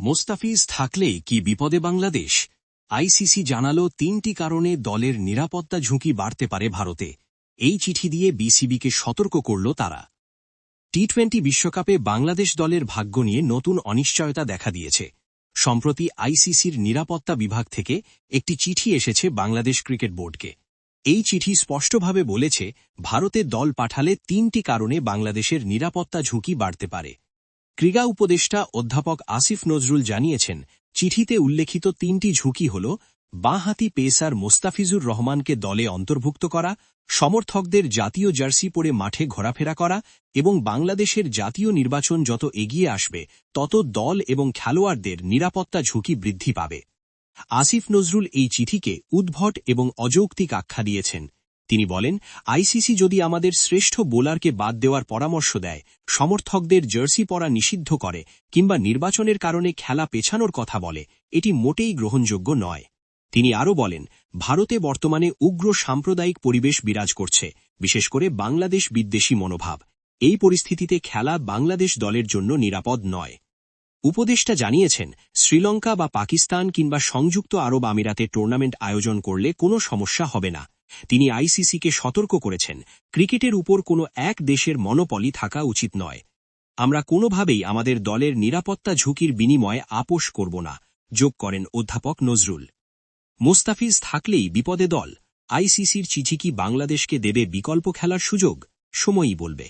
মোস্তাফিজ থাকলেই কি বিপদে বাংলাদেশ? আইসিসি জানালো তিনটি কারণে দলের নিরাপত্তা ঝুঁকি বাড়তে পারে ভারতে। এই চিঠি দিয়ে বিসিবিকে সতর্ক করল তারা। টি টোয়েন্টি বিশ্বকাপে বাংলাদেশ দলের ভাগ্য নিয়ে নতুন অনিশ্চয়তা দেখা দিয়েছে। সম্প্রতি আইসিসির নিরাপত্তা বিভাগ থেকে একটি চিঠি এসেছে বাংলাদেশ ক্রিকেট বোর্ডকে। এই চিঠি স্পষ্টভাবে বলেছে, ভারতে দল পাঠালে তিনটি কারণে বাংলাদেশের নিরাপত্তা ঝুঁকি বাড়তে পারে। ক্রীড়া উপদেষ্টা অধ্যাপক আসিফ নজরুল জানিয়েছেন, চিঠিতে উল্লেখিত তিনটি ঝুঁকি হল বাঁহাতি পেসার মোস্তাফিজুর রহমানকে দলে অন্তর্ভুক্ত করা, সমর্থকদের জাতীয় জার্সি পরে মাঠে ঘোরাফেরা করা এবং বাংলাদেশের জাতীয় নির্বাচন যত এগিয়ে আসবে, তত দল এবং খেলোয়াড়দের নিরাপত্তা ঝুঁকি বৃদ্ধি পাবে। আসিফ নজরুল এই চিঠিকে উদ্ভট এবং অযৌক্তিক আখ্যা দিয়েছেন। তিনি বলেন, আইসিসি যদি আমাদের শ্রেষ্ঠ বোলারকে বাদ দেওয়ার পরামর্শ দেয়, সমর্থকদের জার্সি পরা নিষিদ্ধ করে কিংবা নির্বাচনের কারণে খেলা পেছানোর কথা বলে, এটি মোটেই গ্রহণযোগ্য নয়। তিনি আরও বলেন, ভারতে বর্তমানে উগ্র সাম্প্রদায়িক পরিবেশ বিরাজ করছে, বিশেষ করে বাংলাদেশ বিদ্বেষী মনোভাব। এই পরিস্থিতিতে খেলা বাংলাদেশ দলের জন্য নিরাপদ নয়। উপদেষ্টা জানিয়েছেন, শ্রীলঙ্কা বা পাকিস্তান কিংবা সংযুক্ত আরব আমিরাতে টুর্নামেন্ট আয়োজন করলে কোনো সমস্যা হবে না। তিনি আইসিসিকে সতর্ক করেছেন, ক্রিকেটের উপর কোনো এক দেশের মনোপলি থাকা উচিত নয়। আমরা কোনোভাবেই আমাদের দলের নিরাপত্তা ঝুঁকির বিনিময়ে আপোষ করব না, যোগ করেন অধ্যাপক নজরুল। মোস্তাফিজ থাকলেই বিপদে দল, আইসিসির চিঠি কি বাংলাদেশকে দেবে বিকল্প খেলার সুযোগ? সময়ই বলবে।